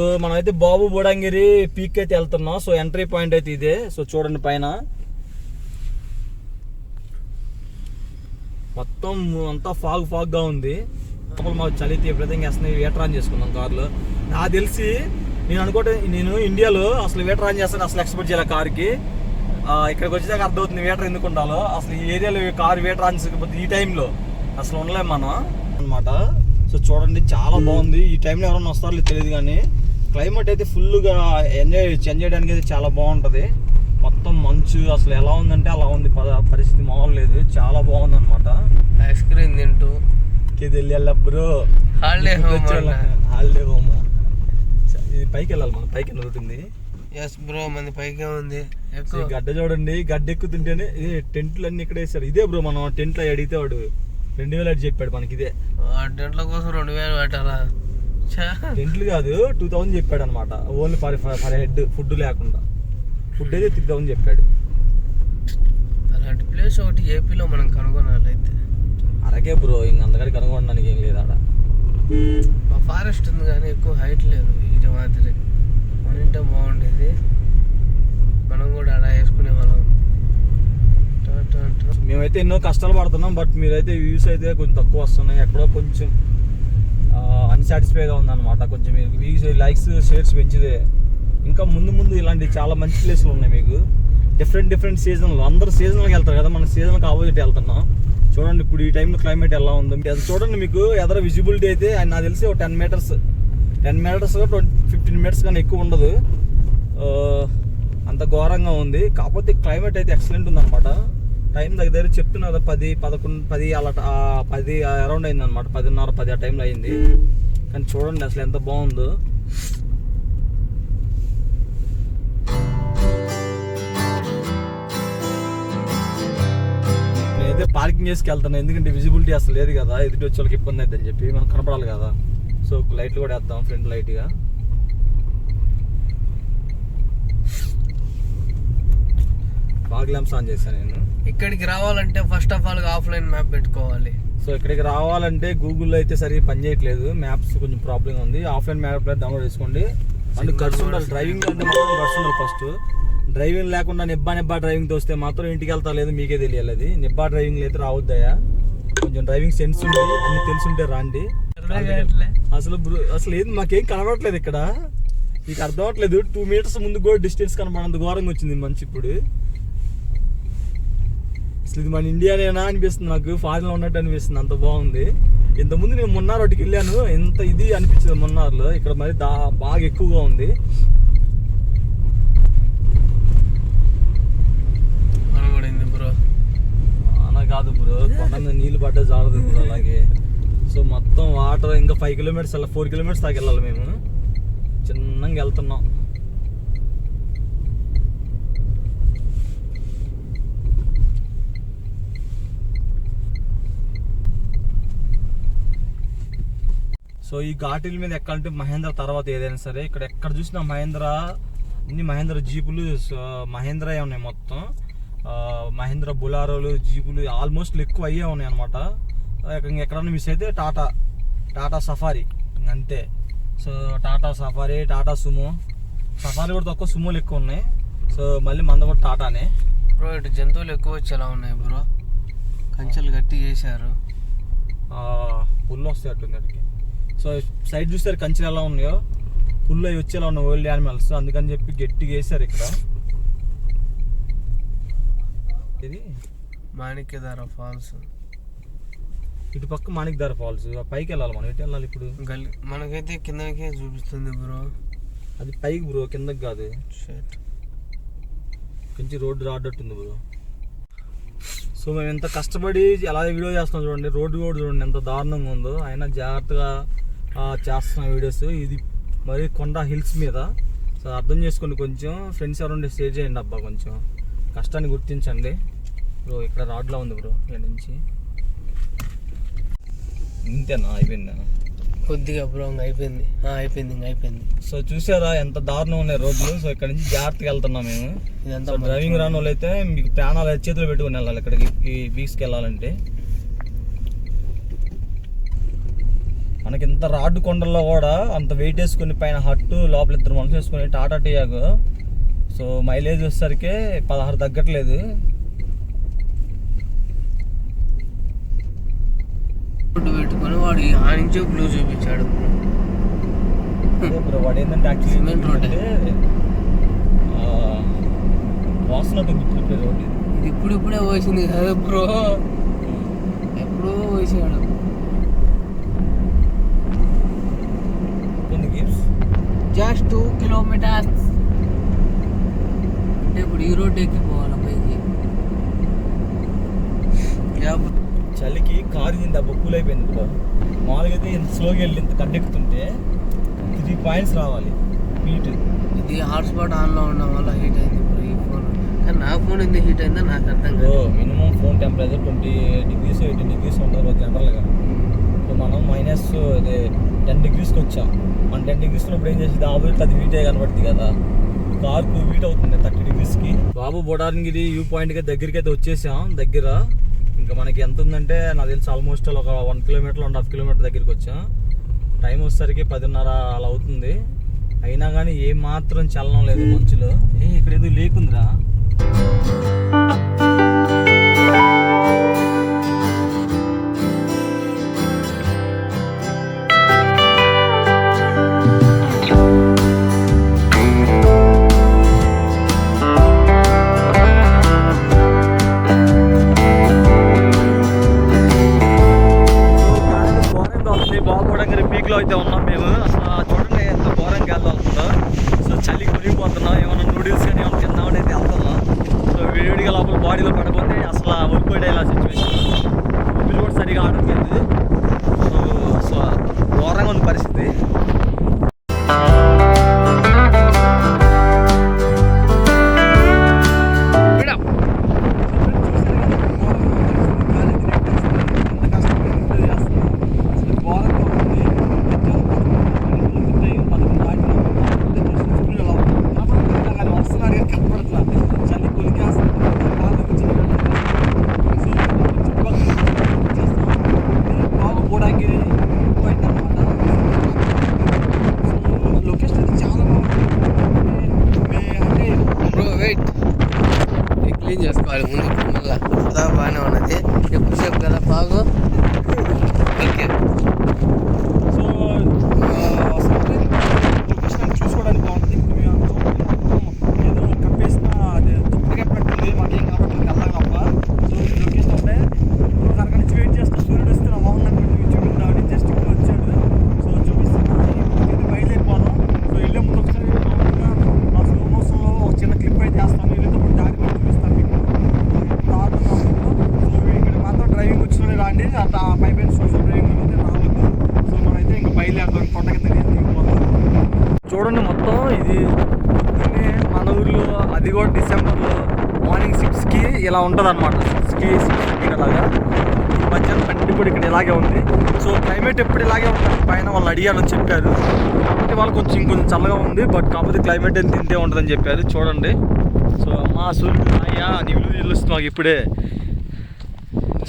So మనమైతే బాబు బుడంగిరి peak అయితే వెళ్తున్నాం. సో ఎంట్రీ పాయింట్ అయితే ఇదే. సో చూడండి పైన. మొత్తం అంతా ఫాగ్ ఫాగ్గా ఉంది. లోపల మాకు చలి విపరీతంగా వేస్తున్నాయి. వేటర్ ఆన్ చేసుకున్నాం కార్లో. నాకు తెలిసి నేను అనుకోవటం నేను ఇండియాలో అసలు వేటర్ ఆన్ చేస్తాను అసలు ఎక్స్పెక్ట్ చేయాలి కార్కి. ఇక్కడికి వచ్చేదాకా అర్థమవుతుంది వేటర్ ఎందుకు ఉండాలో. అసలు ఈ ఏరియాలో కార్ వేటర్ ఆన్ చేయకపోతే ఈ టైంలో అసలు ఉండలేం మనం. అనమాట సో చూడండి చాలా బాగుంది. ఈ టైంలో ఎవరైనా వస్తారో తెలియదు కానీ క్లైమేట్ అయితే ఫుల్గా ఎంజాయ్ ఎంజాయ్ చేయడానికి అయితే చాలా బాగుంటుంది. మొత్తం మంచు అసలు ఎలా ఉందంటే అలా ఉంది. పద- పరిస్థితి మామూలు లేదు. చాలా బాగుంది అనమాట ఐస్ క్రీమ్ తింటూ. ఇది వెళ్ళాల bro. Holiday home holiday home ఇది పైకి వెళ్ళాలి మనం. పైకి ఉంది ఎస్ బ్రో మంది పైకే ఉంది. ఈ ఎక్కువ. గడ్డ చూడండి. గడ్డ ఎక్కుతుంటేనే ఇది టెంట్లు అన్ని ఇక్కడ వేసారు ఇదే బ్రో మనం టెంట్లో అడిగితే వాడు రెండు వేలు అడిగి చెప్పాడు మనకి ఇదే ఆ టెంట్ల కోసం రెండు వేలు పెట్టాలా. టెంట్లు కాదు టూ థౌసండ్ చెప్పాడు అనమాట only for for head food లేకుండా. ఫుడ్ అయితే త్రీ థౌసండ్ చెప్పాడు. అలాంటి ప్లేస్ ఒకటి ఏపీలో మనం కనుగొనాలి అయితే అరకే బ్రో ఇంక అంతకడికి కనుగొనడానికి ఏం లేదు ఆడ. మా ఫారెస్ట్ ఉంది కానీ ఎక్కువ హైట్ లేదు ఇది మాదిరి. మనింటే బాగుండేది. మనం కూడా అలా వేసుకునే వాళ్ళం. మేమైతే ఎన్నో కష్టాలు పడుతున్నాం బట్ మీరైతే వ్యూస్ అయితే కొంచెం తక్కువ వస్తున్నాయి. ఎక్కడో కొంచెం అన్సాటిస్ఫైగా ఉందన్నమాట. కొంచెం మీకు వ్యూస్ లైక్స్ షేర్స్ పెంచితే ఇంకా ముందు ముందు ఇలాంటి చాలా మంచి ప్లేస్లు ఉన్నాయి మీకు. డిఫరెంట్ డిఫరెంట్ సీజన్లు అందరు సీజన్లకు వెళ్తారు కదా మన సీజన్కి ఆపోజిట్ వెళ్తున్నాం. చూడండి ఇప్పుడు ఈ టైంలో క్లైమేట్ ఎలా ఉందో. అది చూడండి మీకు ఎదర విజిబిలిటీ అయితే నాకు తెలిసి ఒక ten metres ten metres twenty fifteen metres కానీ ఎక్కువ ఉండదు. అంత ఘోరంగా ఉంది. కాకపోతే క్లైమేట్ అయితే ఎక్సలెంట్ ఉందన్నమాట. టైం దగ్గర దగ్గర చెప్తున్నా కదా పది పదకొండు పది అలా పది అరౌండ్ అయింది అనమాట పదిన్నర పది ఆ టైంలో అయింది. కానీ చూడండి అసలు ఎంత బాగుందో. నేనైతే పార్కింగ్ చేసుకెళ్తున్నాను ఎందుకంటే విజిబిలిటీ అసలు లేదు కదా. ఎదుటి వచ్చే వాళ్ళకి ఇబ్బంది అవుతుందని చెప్పి మనం కనపడాలి కదా. సో లైట్లు కూడా వేద్దాం ఫ్రంట్ లైట్గా బాగా ల్యాంప్స్ ఆన్ చేశాను నేను. ఇక్కడికి రావాలంటే first of all offline map పెట్టుకోవాలి. సో ఇక్కడికి రావాలంటే గూగుల్లో అయితే సరిగ్గా పని చేయట్లేదు. మ్యాప్స్ కొంచెం ప్రాబ్లం ఉంది. ఆఫ్లైన్ మ్యాప్ డౌన్లోడ్ చేసుకోండి. అంటే గడ్స్ ఉండాలి డ్రైవింగ్ అంటే మాత్రం గడ్స్ ఉండాలి ఫస్ట్ డ్రైవింగ్ లేకుండా నిబ్బా నిబ్బా డ్రైవింగ్ వస్తే మాత్రం ఇంటికి వెళ్తా లేదు మీకే తెలియాలి అది. నిబ్బా డ్రైవింగ్ అయితే రావద్దయా కొంచెం డ్రైవింగ్ సెన్స్ ఉంది. అన్ని తెలుసుంటే రాండి. అసలు అసలు ఏది మాకేం కనబడట్లేదు ఇక్కడ. మీకు అర్థం అవ్వట్లేదు. టూ మీటర్స్ ముందు కూడా డిస్టెన్స్ కనబడంత ఘోరంగా వచ్చింది మంచి ఇప్పుడు. అసలు ఇది మన ఇండియానేనా అనిపిస్తుంది నాకు ఫారిన్లో ఉన్నట్టు అనిపిస్తుంది అంత బాగుంది. ఇంతకుముందు నేను మున్నార్ ఒకటికి వెళ్ళాను ఎంత ఇది అనిపించింది మున్నార్లో ఇక్కడ మరి దా బాగా ఎక్కువగా ఉంది. కనబడింది బ్రో. అలా కాదు బ్రో కొండ నీళ్ళు పడ్డా జారదు బ్రో అలాగే. సో మొత్తం వాటర్ ఇంకా ఫైవ్ కిలోమీటర్స్ అలా ఫోర్ కిలోమీటర్స్ దాకా వెళ్ళాలి మేము. చిన్నగా వెళ్తున్నాం. సో ఈ ఘాటీల మీద ఎక్కాలంటే మహేంద్ర తర్వాత ఏదైనా సరే ఇక్కడ ఎక్కడ చూసినా మహేంద్ర అన్ని మహేంద్ర జీపులు మహేంద్ర ఉన్నాయి మొత్తం. మహేంద్ర బులారోలు జీపులు ఆల్మోస్ట్ ఎక్కువ అయ్యే ఉన్నాయి అనమాట ఎక్కడన్నా మిస్ అయితే టాటా టాటా సఫారీ అంతే. So Tata Safari Tata Sumo. Safari కూడా తక్కువ సుమోలు ఎక్కువ ఉన్నాయి. సో మళ్ళీ మంద కూడా టాటానే. బ్రో ఇటు జంతువులు ఎక్కువ వచ్చేలా ఉన్నాయి బ్రో. కంచెలు గట్టి చేశారు పుల్లు వస్తాయి అట్టుంది అడిగి సో సైడ్ చూస్తారు కంచెలు ఎలా ఉన్నాయో? పుల్లు అవి వచ్చేలా ఉన్నాయి ఓల్డ్ యానిమల్స్ అందుకని చెప్పి గట్టిగా వేసారు ఇక్కడ. ఇది? మాణిక్యధార ఫాల్స్. ఇటు పక్క మాణిక్దార ఫాల్స్. ఆ పైకి వెళ్ళాలి మనం. ఎటు వెళ్ళాలి ఇప్పుడు? గల్లీ మనకైతే కిందకే చూపిస్తుంది బ్రో. అది పైకి బ్రో కిందకి కాదు. కొంచెం రోడ్డు రాడ్డట్టుంది బ్రో. సో మేము ఎంత కష్టపడి ఎలా వీడియో చేస్తున్నాం చూడండి. రోడ్డు కూడా చూడండి ఎంత దారుణంగా ఉందో. అయినా జాగ్రత్తగా చేస్తున్నాం వీడియోస్. ఇది మరి కొండ హిల్స్ మీద. సో అర్థం చేసుకోండి కొంచెం. ఫ్రెండ్స్ ఎవరుంటే షేర్ చేయండి అబ్బా కొంచెం. కష్టాన్ని గుర్తించండి. బ్రో ఇక్కడ రాడ్లా ఉంది బ్రో ఇక్కడ నుంచి. ఇంతేనా? అయిపోయిందా? కొద్దిగా బ్రో ఇంక అయిపోయింది. అయిపోయింది ఇంక అయిపోయింది. సో చూసారా ఎంత దారుణం ఉన్నాయి రోడ్లు. సో ఇక్కడ నుంచి జాగ్రత్తగా వెళ్తున్నాం మేము. డ్రైవింగ్ రాని వాళ్ళు అయితే మీకు ప్రాణాలు చేతిలో పెట్టుకుని వెళ్ళాలి ఇక్కడికి ఈ బీచ్కి వెళ్ళాలంటే. మనకి ఇంత రాడ్డు కొండల్లో కూడా అంత వెయిట్ వేసుకుని పైన హట్టు లోపల ఇద్దరు మనుషులు వేసుకుని టాటా టియాగో. సో మైలేజ్ వచ్చేసరికి పదహారు తగ్గట్లేదు. పెట్టుకొని వాడు ఆ నుంచే బ్లూ చూపించాడు. వాడు ఏంటంటే యాక్చువల్లీ ఒకటి ఇది. ఇప్పుడు ఇప్పుడే పోసింది కదా బ్రో. ఎప్పుడో పోసాడు. జస్ట్ టూ కిలోమీటర్స్ అంటే ఇప్పుడు ఈ రోడ్ ఎక్కిపోవాలి పైకి. చలికి కారు ఇంత బొక్కులు అయిపోయింది బ్రో. మామూలుగా అయితే ఇంత స్లోగా వెళ్ళి ఇంత కట్టెక్కుతుంటే త్రీ పాయింట్స్ రావాలి. హీట్ ఇది హాట్స్పాట్ ఆన్లో ఉండడం వల్ల హీట్ అయింది ఇప్పుడు ఈ ఫోన్ కానీ నా ఫోన్ ఎందుకు హీట్ అయిందో నాకు అర్థం కాదు minimum phone temperature twenty degrees eighteen degrees ఉంటుంది జనరల్గా సో మనం మైనస్ అదే టెన్ డిగ్రీస్కి వచ్చాం. మన టెన్ డిగ్రీస్ ఉన్నప్పుడు ఏం చేసేది? ఆపోజిట్ అది వీటే కనబడుతుంది కదా. కార్కు వీట్ అవుతుంది థర్టీ డిగ్రీస్కి బాబు బొడారంగిరి వ్యూ పాయింట్కి దగ్గరికి అయితే వచ్చేసాం దగ్గర. ఇంకా మనకి ఎంత ఉందంటే నాకు తెలిసి ఆల్మోస్ట్ ఒక one kilometre one half kilometre దగ్గరికి వచ్చాం. టైం వచ్చేసరికి పదిన్నర అలా అవుతుంది. అయినా కానీ ఏమాత్రం చల్లడం చలనం లేదు మంచులో ఏ ఇక్కడ ఏదో లేకుందిరా బాగుపడంగా పీక్లో అయితే ఉన్నాం మేము అసలు చూడండి ఎంత ఘోరంగా వెళ్తుందో సో చలి కొనిగిపోతున్నాం ఏమన్నా నూడిల్స్ కానీ ఏమైనా తిన్నామని అయితే వెళ్తున్నాం సో వేడిగా లోపల బాడీలో పడకపోతే అసలు ఒడిపోయేలా సిచ్యువేషన్ ఊపిరి కూడా సరిగా ఆడట్లేదు సో అసలు ఘోరంగా ఉంది పరిస్థితి లొకేషన్ అయితే చాలా బాగుంది బ్రో వెయిట్ క్లీన్ చేసుకోవాలి ముందు మళ్ళీ అంతా బాగానే ఉన్నది ఎక్కువసేపు కదా బాగు ఓకే సో అసలు లొకేషన్ చూసుకోవడానికి బాగుంటుంది ఇప్పుడు మేము అంతా ఏదో కప్పేసిన అది దుప్పటి కప్పినట్టుంది మాకేం కాబట్టి వెళ్ళాలి తప్ప సో ఈ లొకేషన్ ఉంటే ఒక అరగంట నుంచి వెయిట్ చేస్తా సూర్యుడు వస్తే నా మొహం నాకు చూపిద్దామని జస్ట్ ఇప్పుడు వచ్చాడు సో చూపిస్తున్నా ఇది బయలుదేరిపోదాం సో వెళ్ళే ముందు ఒకసారి మామూలుగా ఆ స్లో మోషన్లో ఒక చిన్న క్లిప్ అయితే వేస్తాను వెళ్ళేటప్పుడు దారి కూడా చూపిస్తాను మీకు దారుణంగా ఉంటుంది. సో ఇక్కడ మాత్రం డ్రైవింగ్ వచ్చిన రాండి అంత పై పైన సోషల్ డ్రైవింగ్ అయితే రావద్దు సో మనమైతే ఇంకా బయలుదేరుతాం కొండ కింద దిగిపోతాం చూడండి మొత్తం ఇది పొద్దున్నే మన ఊర్లో అది కూడా డిసెంబర్లో మార్నింగ్ సిక్స్కి ఇలా ఉంటుంది అనమాట సిక్స్కి సిక్స్ థర్టీకి అలాగా ఈ మధ్యాహ్నం కంటి కూడా ఇక్కడ ఇలాగే ఉంది. సో క్లైమేట్ ఎప్పుడు ఇలాగే ఉంటుంది పైన వాళ్ళు అడిగానని చెప్పారు. కాబట్టి వాళ్ళు కొంచెం ఇంకొంచెం చల్లగా ఉంది. బట్ కాకపోతే క్లైమేట్ ఎంత ఇంతే ఉంటుందని చెప్పారు. చూడండి. సో మా సూర్యుడు అయ్యా నీళ్ళు తెలుస్తుంది మాకు ఇప్పుడే.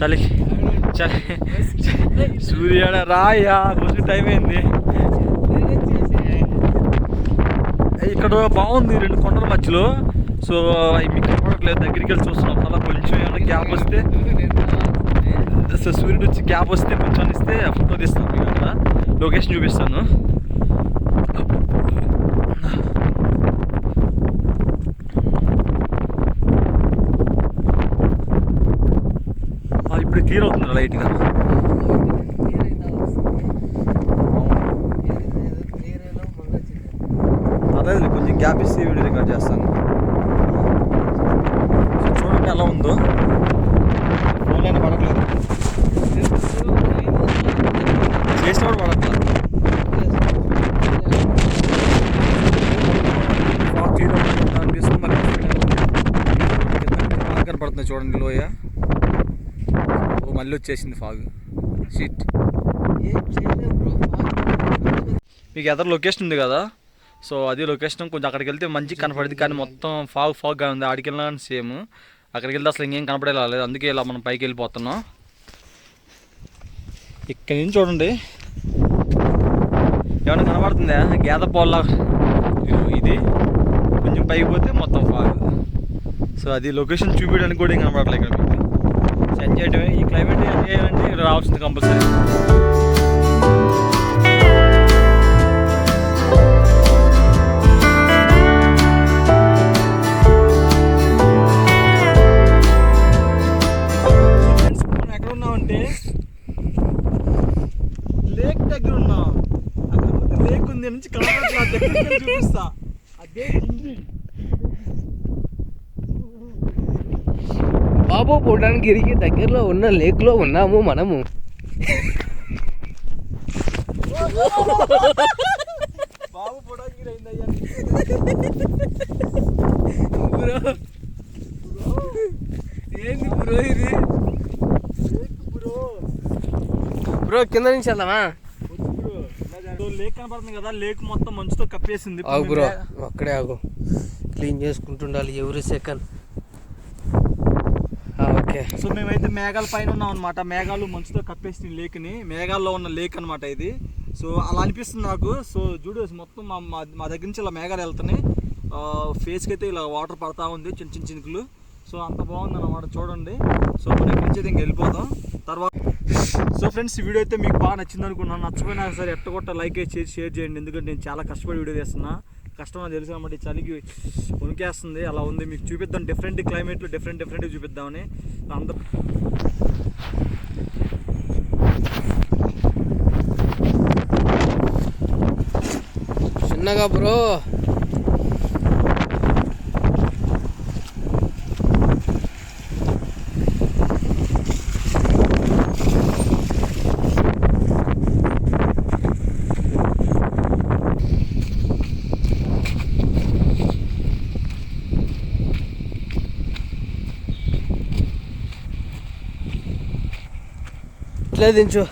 చలి చలి సూర్యుడ రాయ్యా కొంచెం టైం అయింది. ఇక్కడ బాగుంది. రెండు కొండల మధ్యలో. సో అవి మీకు కనపడట్లేదు దగ్గరికి వెళ్ళి చూస్తున్నాం అలా కొంచెం ఏమైనా గ్యాప్ వస్తే సో సూర్యుడు వచ్చి గ్యాప్ వస్తే కొంచెం ఇస్తే ఫోటో తీస్తాను మీకు అక్కడ లొకేషన్ చూపిస్తాను ఆ, ఇప్పుడు క్లియర్ అవుతుంది లైట్గా అదే కొంచెం గ్యాప్ ఇస్తే వీడియో రికార్డ్ చేస్తాను సో చూడండి ఎలా ఉందో. ఫోన్ అయినా పడట్లేదు. చేసిన కూడా పడట్లేదు. అనిపిస్తుంది మరి కింద బాగా కనపడుతుంది చూడండి లోయ. ఓ మళ్ళీ వచ్చేసింది ఫాగ్ షీట్ మీకు ఎదర్ లొకేషన్ ఉంది కదా? సో అది లొకేషన్ కొంచెం అక్కడికి వెళ్తే మంచి కనపడింది కానీ మొత్తం ఫాగ్ ఫాగ్గా ఉంది. ఆడికి వెళ్ళినా కానీ సేమ్. అక్కడికి వెళ్తే అసలు ఇంకేం కనపడేలా లేదు. అందుకే ఇలా మనం పైకి వెళ్ళిపోతున్నాం. ఇక్కడి నుంచి చూడండి. ఏమైనా కనబడుతుందా? గేద పోల్లా ఇది. కొంచెం పైకి పోతే మొత్తం ఫాగ్. సో అది లొకేషన్ చూపించడానికి కూడా ఏం కనబడట్లేదు ఇక్కడ మీకు సో ఎంజాయ్ చేయడమే ఈ క్లైమేట్ ఎంజాయ్ చేయాలంటే ఇక్కడ రావాల్సింది కంపల్సరీ పుట్టడానికి దగ్గరలో ఉన్న లేక్లో ఉన్నాము మనము. బ్రో. ఏంది బ్రో ఇది? బ్రో బ్రో కింద నుంచి వెళ్దామా? లేక్ కనబడుతుంది కదా లేక్ మొత్తం మంచుతో కప్పేసింది. ఆగు బ్రో అక్కడే ఆగు. క్లీన్ చేసుకుంటుండాలి ఎవరి సెకండ్. ఓకే. సో మేమైతే మేఘాల పైన ఉన్నాం అనమాట మేఘాలు మంచుతో కప్పేసిన లేక్ని మేఘాల్లో ఉన్న లేక్ అనమాట ఇది. సో అలా అనిపిస్తుంది నాకు. సో చూడు మొత్తం మా మా- మా దగ్గర నుంచి ఇలా మేఘాలు వెళ్తున్నాయి. ఫేస్కి అయితే ఇలా వాటర్ పడతా ఉంది చిన్న చిన్న చినుకులు. సో అంత బాగుంది అనమాట చూడండి. సో మన ఇక్కడి నుంచి అయితే ఇంక వెళ్ళిపోతాం. తర్వాత సో ఫ్రెండ్స్ ఈ వీడియో అయితే మీకు బాగా నచ్చింది అనుకున్నాను నచ్చపోయినా సరే ఎట్టగొట్ట లైక్ చేసి షేర్ చేయండి. ఎందుకంటే నేను చాలా కష్టపడి వీడియో చేస్తున్నా కష్టం తెలుసు కాబట్టి చలికి ఉనికేస్తుంది అలా ఉంది. మీకు చూపిద్దాం. డిఫరెంట్ క్లైమేట్లు డిఫరెంట్ డిఫరెంట్ చూపిద్దామని. అందరూ చిన్నగా బ్రో. ఇట్లే దించు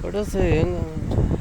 ఫొటోస్ ఏం కావాలి